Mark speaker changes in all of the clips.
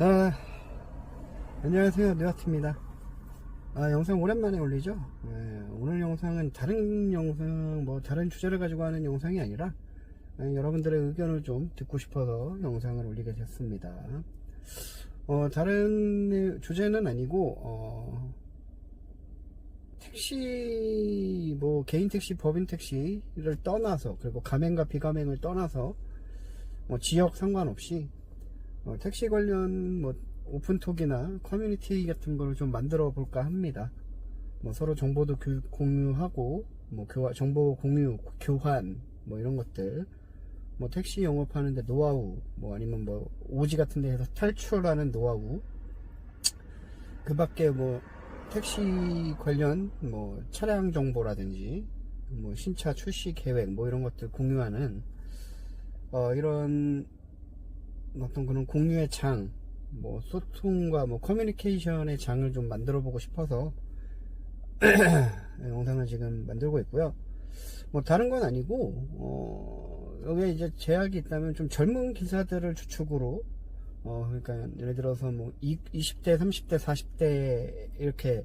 Speaker 1: 자, 안녕하세요. 느와트입니다. 아, 영상 오랜만에 올리죠? 예, 오늘 영상은 다른 영상, 뭐, 다른 주제를 가지고 하는 영상이 아니라, 예, 여러분들의 의견을 좀 듣고 싶어서 영상을 올리게 됐습니다. 어, 다른 주제는 아니고, 어, 택시, 뭐, 개인 택시, 법인 택시를 떠나서, 그리고 가맹과 비가맹을 떠나서, 뭐, 지역 상관없이, 어, 택시 관련 뭐 오픈톡이나 커뮤니티 같은 걸 좀 만들어 볼까 합니다. 뭐 서로 정보도 교- 공유하고 뭐 교환, 정보 공유, 교환 뭐 이런 것들 뭐 택시 영업하는데 노하우 뭐 아니면 뭐 오지 같은 데에서 탈출하는 노하우 그 밖에 뭐 택시 관련 뭐 차량 정보라든지 뭐 신차 출시 계획 뭐 이런 것들 공유하는 어 이런 어떤 그런 공유의 장, 뭐 소통과 뭐 커뮤니케이션의 장을 좀 만들어 보고 싶어서 영상을 지금 만들고 있고요. 뭐 다른 건 아니고 어 여기에 이제 제약이 있다면 좀 젊은 기사들을 주축으로 어 그러니까 예를 들어서 뭐 20대, 30대, 40대 이렇게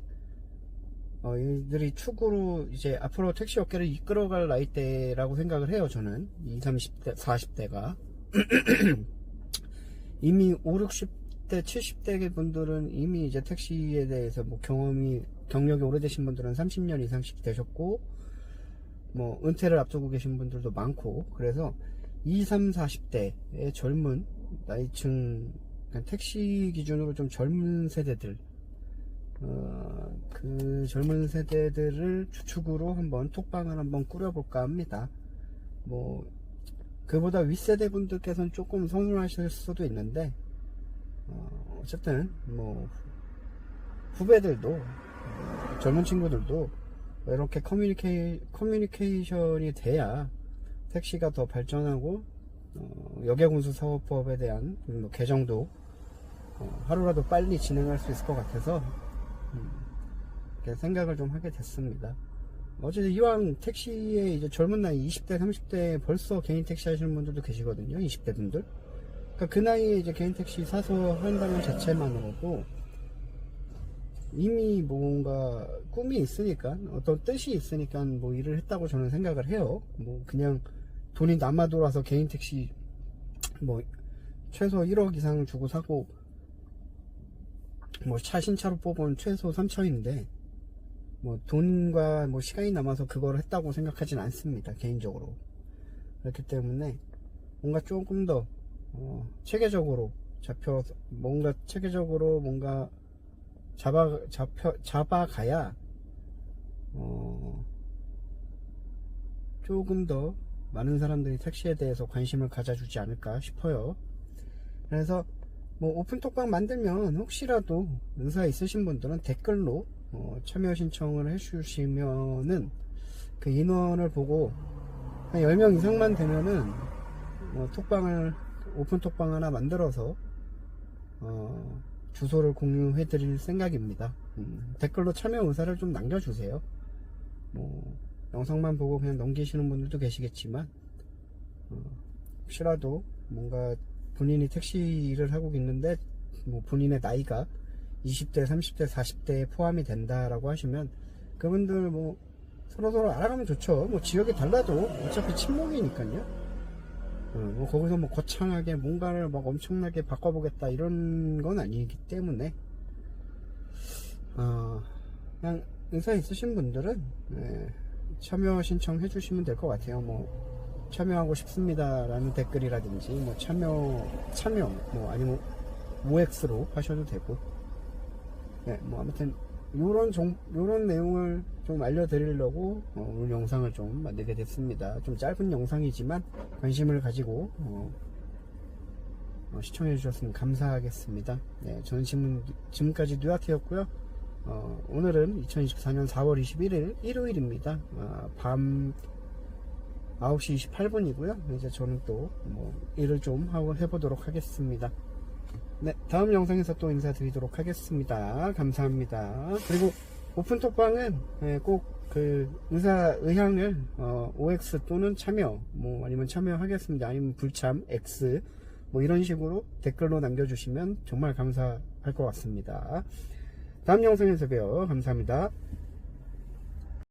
Speaker 1: 어 이들이 축으로 이제 앞으로 택시 업계를 이끌어갈 나이대라고 생각을 해요. 저는 20, 30대, 40대가 이미 5, 60대, 70대 분들은 이미 이제 택시에 대해서 뭐 경험이, 경력이 오래되신 분들은 30년 이상씩 되셨고, 뭐, 은퇴를 앞두고 계신 분들도 많고, 그래서 20, 30, 40대의 젊은 나이층, 그러니까 택시 기준으로 좀 젊은 세대들, 어, 그 젊은 세대들을 주축으로 한번 톡방을 한번 꾸려볼까 합니다. 뭐, 그보다 윗세대 분들께서는 조금 선호하실 수도 있는데 어, 어쨌든 뭐 후배들도 어, 젊은 친구들도 이렇게 커뮤니케이, 커뮤니케이션이 돼야 택시가 더 발전하고 어, 여객운수 사업법에 대한 뭐 개정도 어, 하루라도 빨리 진행할 수 있을 것 같아서 음, 생각을 좀 하게 됐습니다. 어쨌든 이왕 택시에 이제 젊은 나이 20대, 30대 벌써 개인 택시 하시는 분들도 계시거든요. 20대 분들. 그러니까 그 나이에 이제 개인 택시 사서 한다는 자체만으로도 이미 뭔가 꿈이 있으니까 어떤 뜻이 있으니까 뭐 일을 했다고 저는 생각을 해요. 뭐 그냥 돈이 남아 돌아서 개인 택시 뭐 최소 1억 이상 주고 사고 뭐 차 신차로 뽑으면 최소 3천인데 뭐 돈과 뭐 시간이 남아서 그걸 했다고 생각하진 않습니다 개인적으로. 그렇기 때문에 뭔가 조금 더 어, 체계적으로 잡혀 뭔가 체계적으로 뭔가 잡아 잡혀 잡아가야 어, 조금 더 많은 사람들이 택시에 대해서 관심을 가져주지 않을까 싶어요. 그래서 뭐 오픈톡방 만들면 혹시라도 의사 있으신 분들은 댓글로 어, 참여 신청을 해주시면은 그 인원을 보고 한 10명 이상만 되면은 어, 톡방을 오픈 톡방 하나 만들어서 어, 주소를 공유해 드릴 생각입니다. 음, 댓글로 참여 의사를 좀 남겨주세요. 뭐 영상만 보고 그냥 넘기시는 분들도 계시겠지만 어, 혹시라도 뭔가 본인이 택시 일을 하고 있는데 뭐 본인의 나이가 20대, 30대, 40대에 포함이 된다라고 하시면 그분들 뭐 서로서로 알아가면 좋죠. 뭐 지역이 달라도 어차피 친목이니까요. 어, 뭐 거기서 뭐 거창하게 뭔가를 막 엄청나게 바꿔보겠다 이런 건 아니기 때문에 어, 그냥 의사 있으신 분들은 예, 참여 신청해 주시면 될 것 같아요. 뭐 참여하고 싶습니다라는 댓글이라든지 뭐 참여 참여 뭐 아니면 OX로 하셔도 되고 네, 뭐 아무튼 요런 종, 요런 내용을 좀 알려드리려고 어, 오늘 영상을 좀 만들게 됐습니다. 좀 짧은 영상이지만 관심을 가지고 어, 어, 시청해 주셨으면 감사하겠습니다. 네, 저는 지금, 지금까지 뉴아트였고요. 어, 오늘은 2024년 4월 21일 일요일입니다. 아, 밤 9시 28분이고요. 이제 저는 또 뭐 일을 좀 하고 해보도록 하겠습니다. 네, 다음 영상에서 또 인사드리도록 하겠습니다. 감사합니다. 그리고 오픈톡방은 예, 꼭그 의사 의향을 어, OX 또는 참여 뭐 아니면 참여하겠습니다. 아니면 불참 X 뭐 이런 식으로 댓글로 남겨주시면 정말 감사할 것 같습니다. 다음 영상에서 봬요. 감사합니다.